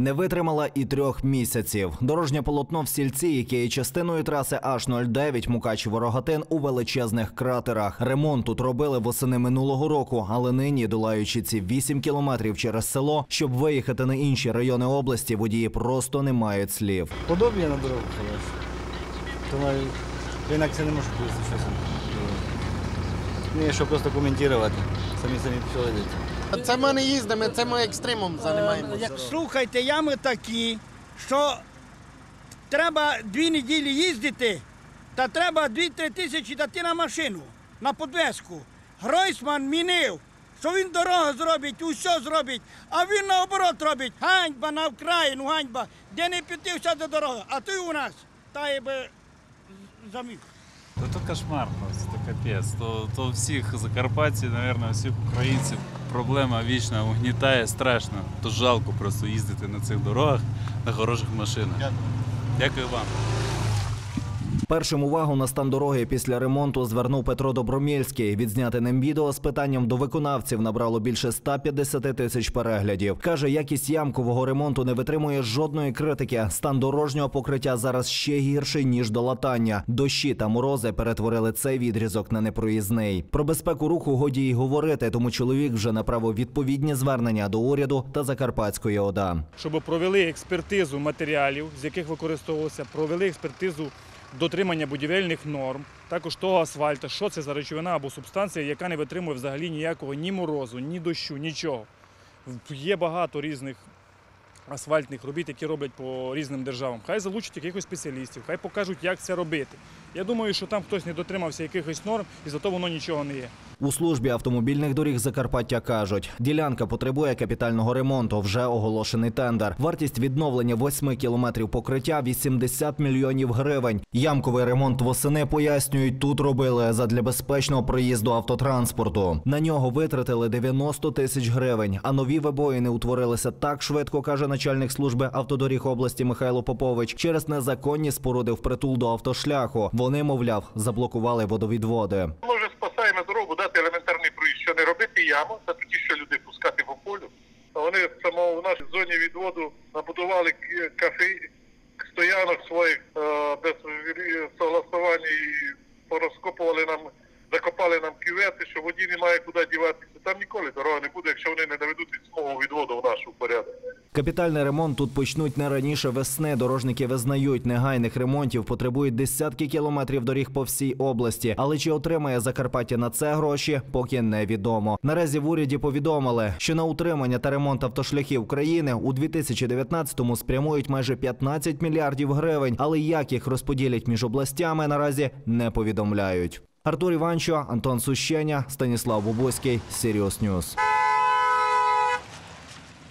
Не витримала і трьох місяців. Дорожнє полотно в сільці, яке є частиною траси H09 Мукачево-Рогатин у величезних кратерах. Ремонт тут робили восени минулого року, але нині, долаючи ці 8 кілометрів через село, щоб виїхати на інші райони області, водії просто не мають слів. Подобні на дорогу. Тому інакше не можу пояснити часом. Ні, що просто коментувати. Самі самі пішли. Це ми не їздимо, це ми екстримом Е, займаємося. Як слухайте, ями такі, що треба дві неділі їздити, та треба дві-три тисячі дати на машину, на подвеску. Гройсман мінив, що він дорогу зробить, усе зробить, а він наоборот робить. Ганьба на Вкраїну, ганьба, де не піти вся до дороги, а ти у нас, та й би заміг. То кошмар просто, то капець. То, то всіх закарпатців, мабуть, всіх українців проблема вічна угнітає страшно. То жалко просто їздити на цих дорогах на хороших машинах. Дякую вам. Першим увагу на стан дороги після ремонту звернув Петро Добромільський. Відзняти ним відео з питанням до виконавців набрало більше 150 тисяч переглядів. Каже, якість ямкового ремонту не витримує жодної критики. Стан дорожнього покриття зараз ще гірший ніж до латання. Дощі та морози перетворили цей відрізок на непроїзний. Про безпеку руху годі й говорити, тому чоловік вже направив відповідні звернення до уряду та Закарпатської ОДА. щоб провели експертизу матеріалів, з яких використовувалося, провели експертизу дотримання будівельних норм, також того асфальту, що це за речовина або субстанція, яка не витримує взагалі ніякого ні морозу, ні дощу, нічого. Є багато різних асфальтних робіт, які роблять по різним державам. Хай залучать якихось спеціалістів, хай покажуть, як це робити. Я думаю, що там хтось не дотримався якихось норм, і зато воно нічого не є. У службі автомобільних доріг Закарпаття кажуть, ділянка потребує капітального ремонту. Вже оголошений тендер. Вартість відновлення 8 кілометрів покриття 80 мільйонів гривень. Ямковий ремонт восени пояснюють, тут робили задля безпечного проїзду автотранспорту. На нього витратили 90 тисяч гривень. А нові вибоїни утворилися так швидко, каже начальник служби автодоріг області Михайло Попович, через незаконні споруди впритул до автошляху. Вони, мовляв, заблокували водовідводи. Ми вже спасаємо дорогу, дати елементарний проїзд, що яму, та тоді що люди пускати по полю. А вони саме в нашій зоні відводу набудували кафе, стоянок своїх е, без согласування і порозкопували нам, в нашу порядок. Капітальний ремонт тут почнуть не раніше весни. Дорожники визнають, негайних ремонтів потребують десятки кілометрів доріг по всій області. Але чи отримає Закарпаття на це гроші, поки невідомо. Наразі в уряді повідомили, що на утримання та ремонт автошляхів країни у 2019-му спрямують майже 15 мільярдів гривень. Але як їх розподілять між областями, наразі не повідомляють. Артур Іванчо, Антон Сущеня, Станіслав Бобоський, Сіріус Ньюс.